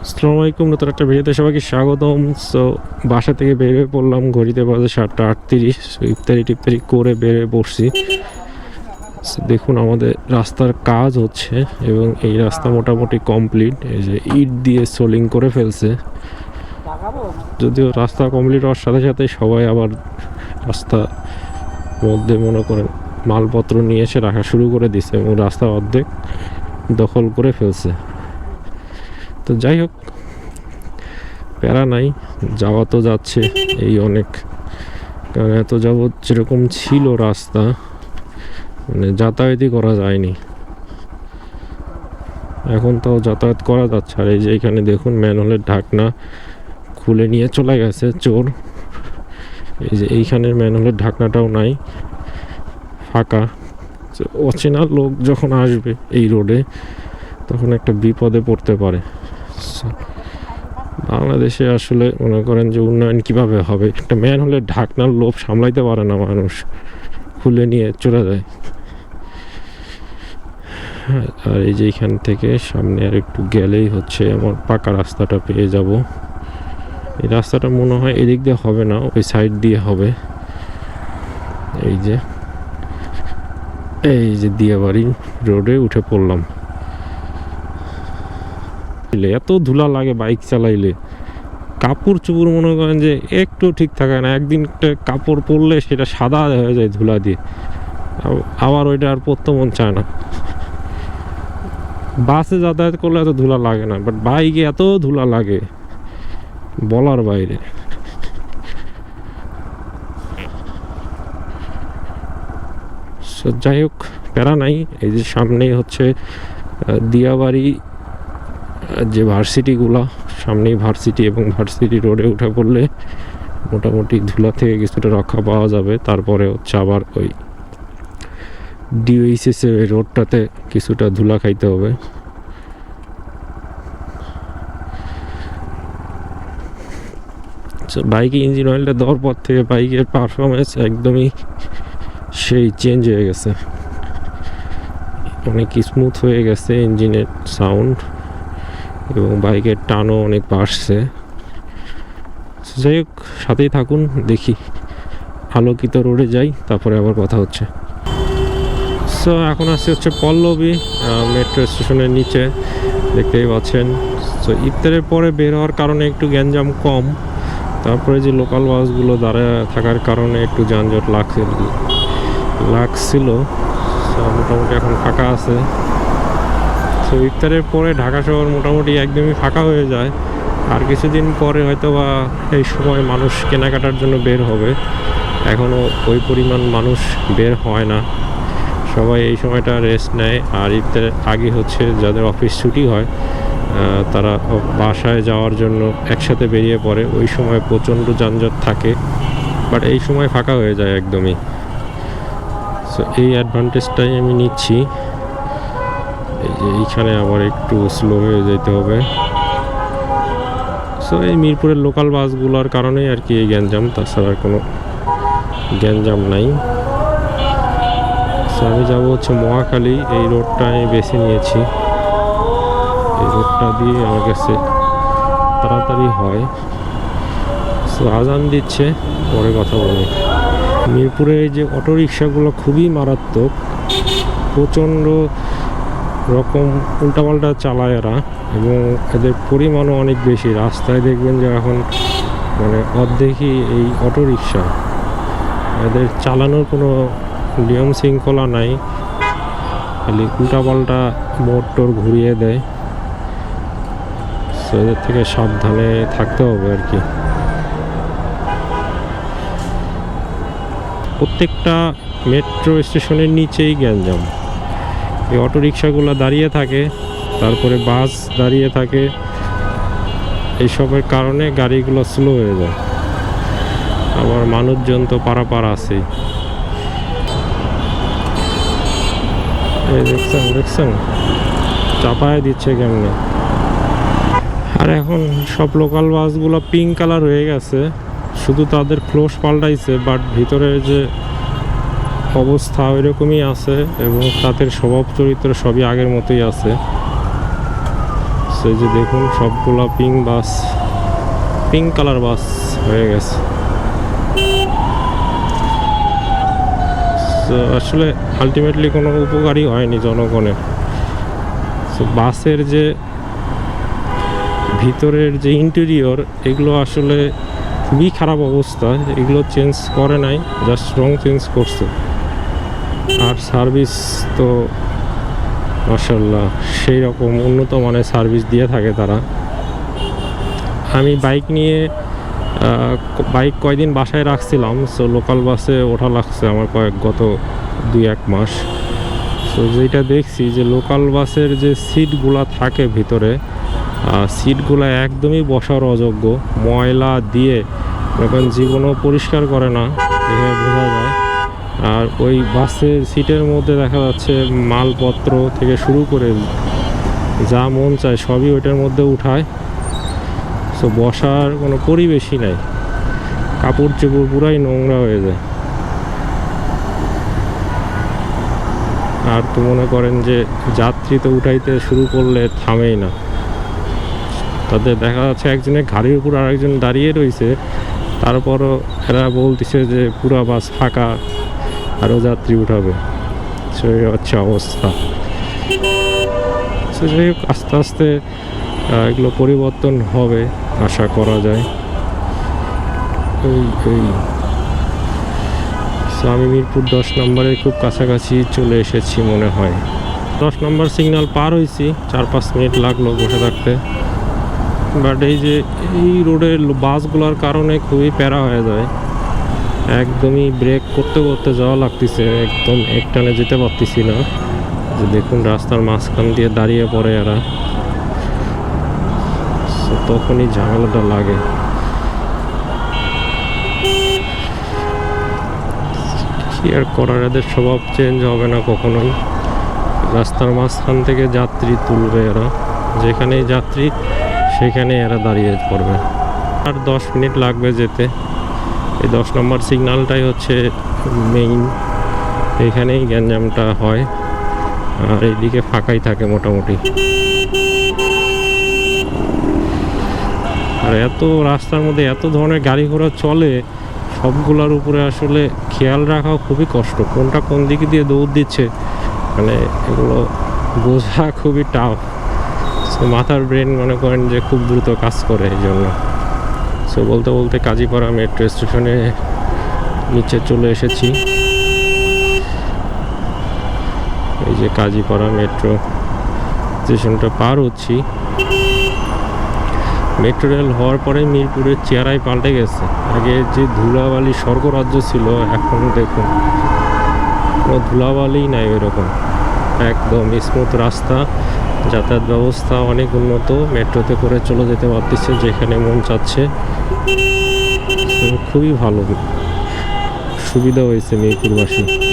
আসসালামু নতুন একটা ভিডিওতে সবাইকে স্বাগতম। সো বাসা থেকে বেরিয়ে পড়লাম ঘড়িতে বাজে সাতটা আটত্রিশ। ইফতারি টিফতারি করে বেরিয়ে পড়ছি। So, দেখুন আমাদের রাস্তার কাজ হচ্ছে এবং এই রাস্তা মোটামুটি কমপ্লিট এই যে ইট দিয়ে সোলিং করে ফেলছে। যদিও রাস্তা কমপ্লিট হওয়ার সাথে সাথে সবাই আবার রাস্তা মধ্যে মনে করেন মালপত্র নিয়ে এসে রাখা শুরু করে দিছে এবং রাস্তা অর্ধেক দখল করে ফেলছে। তো যাই হোক, প্যারা নাই, যাওয়া তো যাচ্ছে এই অনেক। কারণ এত যাবৎ যেরকম ছিল রাস্তা মানে যাতায়াতই করা যায়নি। এখন তাও যাতায়াত করা যাচ্ছে। আর এই যে এখানে দেখুন, ম্যানহোলের ঢাকনা খুলে নিয়ে চলে গেছে চোর। এই যে এইখানের ম্যানহোলের ঢাকনাটাও নাই, ফাঁকা। অচেনা লোক যখন আসবে এই রোডে, তখন একটা বিপদে পড়তে পারে। বাংলাদেশে আসলে মনে করেন যে উন্নয়ন কীভাবে হবে? একটা ম্যান হলে ঢাকনার লোভ সামলাইতে পারে না মানুষ। খুলে নিয়ে চলে যায়। আর এই যে এখান থেকে সামনে আর একটু গেলেই হচ্ছে আমার পাকা রাস্তাটা পেয়ে যাব। এই রাস্তাটা মনে হয় এদিক দিয়ে হবে না, ওই সাইড দিয়ে হবে। এই যে এই যে দিয়াবাড়ি রোডে উঠে পড়লাম। এত ধুলা লাগে বাইক চালাইলে। কাপড় চুপড় মনে করেন যে একটু ঠিক থাকে না, একদিন একটা কাপড় পরলে সেটা সাদা হয়ে যায় ধুলা দিয়ে। আবার ওইটা আর পরতে মন চায় না। বাসে যাতায়াত করলে এত ধুলা লাগে না বাট বাইকে এত ধুলা লাগে, বলার বাইরে। যাই হোক, প্যারা নাই, এই যে সামনেই হচ্ছে দিয়াবাড়ি যে ভার্সিটিগুলা, সামনেই ভার্সিটি এবং ভার্সিটি রোডে উঠে পড়লে মোটামুটি ধুলা থেকে কিছুটা রক্ষা পাওয়া যাবে। তারপরে হচ্ছে আবার ওই ডিওইসিএস এর রোডটাতে কিছুটা ধুলা খাইতে হবে। বাইকে ইঞ্জিন অয়েলটা দেওয়ার পর থেকে বাইকের পারফরমেন্স একদমই সেই চেঞ্জ হয়ে গেছে। অনেক স্মুথ হয়ে গেছে ইঞ্জিনের সাউন্ড এবং বাইকের টানও অনেক বাড়ছে। যাই হোক, সাথেই থাকুন, দেখি। আলোকিত রোডে যাই, তারপরে আবার কথা হচ্ছে। সো এখন আসছে হচ্ছে পল্লবী মেট্রো স্টেশনের নিচে। দেখতেই পাচ্ছেন। সো ইফতারের পরে বের হওয়ার কারণে একটু গ্যাঞ্জাম কম। তারপরে যে লোকাল বাসগুলো দাঁড়ায় থাকার কারণে একটু যানজট লাগছিল। লাগছিল। মোটামুটি এখন ফাঁকা আছে। তো ইফতারের পরে ঢাকা শহর মোটামুটি একদমই ফাঁকা হয়ে যায়। আর কিছুদিন পরে হয়তো বা এই সময় মানুষ কেনাকাটার জন্য বের হবে। এখনও ওই পরিমাণ মানুষ বের হয় না। সবাই এই সময়টা রেস্ট নেয়। আর ইফতারের আগে হচ্ছে যাদের অফিস ছুটি হয় তারা বাসায় যাওয়ার জন্য একসাথে বেরিয়ে পড়ে। ওই সময় প্রচণ্ড যানজট থাকে বাট এই সময় ফাঁকা হয়ে যায় একদমই। সো এই অ্যাডভান্টেজটাই আমি নিচ্ছি। এই যে এইখানে আবার একটু স্লো হয়ে যেতে হবে। সো এই মিরপুরের লোকাল বাসগুলোর কারণেই আর কি এই গ্যাঞ্জাম, তাছাড়া কোনো গ্যাঞ্জাম নাই। সো আমি যাব হচ্ছে মহাখালী, এই রোডটা আমি বেছে নিয়েছি। এই রোডটা দিয়ে আমার কাছে তাড়াতাড়ি হয়। সো আজান দিচ্ছে, পরে কথা বলি। মিরপুরে এই যে অটো রিক্সাগুলো খুবই মারাত্মক, প্রচণ্ড রকম উল্টাপাল্টা চালায় এরা এবং এদের পরিমাণও অনেক বেশি। রাস্তায় দেখবেন যে এখন মানে অর্ধেকই এই অটো রিক্সা এদের চালানোর কোনো নিয়ম শৃঙ্খলা নাই। খালি উল্টাপাল্টা মোট টোর ঘুরিয়ে দেয়। So, এদের থেকে সাবধানে থাকতে হবে আর কি। প্রত্যেকটা মেট্রো স্টেশনের নিচেই গ্যাঞ্জাম। এই অটো রিক্সাগুলো দাঁড়িয়ে থাকে, তারপরে বাস দাঁড়িয়ে থাকে। এইসবের কারণে গাড়িগুলো স্লো হয়ে যায়। আবার মানুষজন তো পারাপার আছেই। এই দেখছেন দেখছেন? চাপায় দিচ্ছে কেমনে? আর এখন সব লোকাল বাসগুলো পিঙ্ক কালার হয়ে গেছে। শুধু তাদের ক্লোজ পাল্টাইছে বাট ভিতরে যে অবস্থা ওইরকমই আছে এবং তাদের স্বভাব চরিত্র সবই আগের মতোই আছে। এই যে দেখুন, সবগুলা pink bus pink colour bus হয়ে গেছে। আসলে আলটিমেটলি কোনো উপকারই হয়নি জনগণের। বাসের যে ভিতরের যে ইন্টেরিয়র এগুলো আসলে খুবই খারাপ অবস্থা। এগুলো চেঞ্জ করে নাই জাস্ট রং চেঞ্জ করছে। আর সার্ভিস তো মাসাল্লাহ সেই রকম উন্নত মানের সার্ভিস দিয়ে থাকে তারা। আমি বাইক নিয়ে বাইক কয়দিন বাসায় রাখছিলাম সো লোকাল বাসে ওঠা লাগছে আমার কয়েক গত দুই এক মাস। সো যেটা দেখছি যে লোকাল বাসের যে সিটগুলা থাকে ভিতরে সিটগুলো একদমই বসার অযোগ্য। ময়লা দিয়ে এখন জীবনও পরিষ্কার করে না আর ওই বাসের সিটের মধ্যে দেখা যাচ্ছে মালপত্র থেকে শুরু করে যা মন চায় সবই ওইটার মধ্যে উঠায়। সো বসার কোনো পরিবেশই নাই। কাপড় চোপড় পুরাই নোংরা হয়ে যায়। আর তো মনে করেন যে যাত্রী তো উঠাইতে শুরু করলে থামেই না। তাদের দেখা যাচ্ছে একজনের গাড়ির উপর আরেকজন দাঁড়িয়ে রয়েছে তারপরও এরা বলতেছে যে পুরা বাস ফাঁকা। আরও যাত্রী উঠাবে। সেই হচ্ছে অবস্থা। So, যাই হোক আস্তে আস্তে এগুলো পরিবর্তন হবে আশা করা যায়। এই এই। আমি মিরপুর দশ নম্বরের খুব কাছাকাছি চলে এসেছি মনে হয়। দশ নম্বর সিগন্যাল পার হয়েছি চার পাঁচ মিনিট লাগল বসে থাকতে। বাট এই যে এই রোডের বাসগুলোর কারণে খুবই প্যারা হয়ে যায়। একদমই ব্রেক করতে করতে যাওয়া লাগতেছে, একদম একটানে যেতে পারতেছি না। যে দেখুন রাস্তার মাঝখান দিয়ে দাঁড়িয়ে পড়ে এরা। তখনই ঝামেলাটা লাগে। কি আর করার, এদের স্বভাব চেঞ্জ হবে না কখনোই। রাস্তার মাঝখান থেকে যাত্রী তুলবে এরা। যেখানেই যাত্রী সেখানে এরা দাঁড়িয়ে পড়বে। আর দশ মিনিট লাগবে যেতে। এই দশ নম্বর সিগন্যালটাই হচ্ছে মেইন এইখানেই গ্যাঞ্জামটা হয়। আর এইদিকে ফাঁকাই থাকে মোটামুটি। আর এত রাস্তার মধ্যে এত ধরনের গাড়ি ঘোড়া চলে, সবগুলোর উপরে আসলে খেয়াল রাখাও খুবই কষ্ট। কোনটা কোন দিকে দিয়ে দৌড় দিচ্ছে মানে এগুলো বোঝা খুবই টাফ মাথার ব্রেন মনে করেন যে খুব দ্রুত কাজ করে এই জন্য সো বলতে বলতে কাজীপাড়া মেট্রো স্টেশনে নিচে চলে এসেছি। এই যে কাজীপাড়া মেট্রো স্টেশনটা পার হচ্ছি। মেট্রো রেল হওয়ার পরে মিরপুরের চেহারাই পাল্টে গেছে। আগে যে ধুলাবালি স্বর্গরাজ্য ছিল, এখন দেখুন, কোনো ধুলাবালি নাই এরকম। একদম স্মুথ রাস্তা। যাতায়াত ব্যবস্থা অনেক উন্নত, মেট্রোতে করে চলে যেতে পারতেছে যেখানে মন চাচ্ছে। খুবই ভালো। সুবিধা হয়েছে মিরপুরবাসী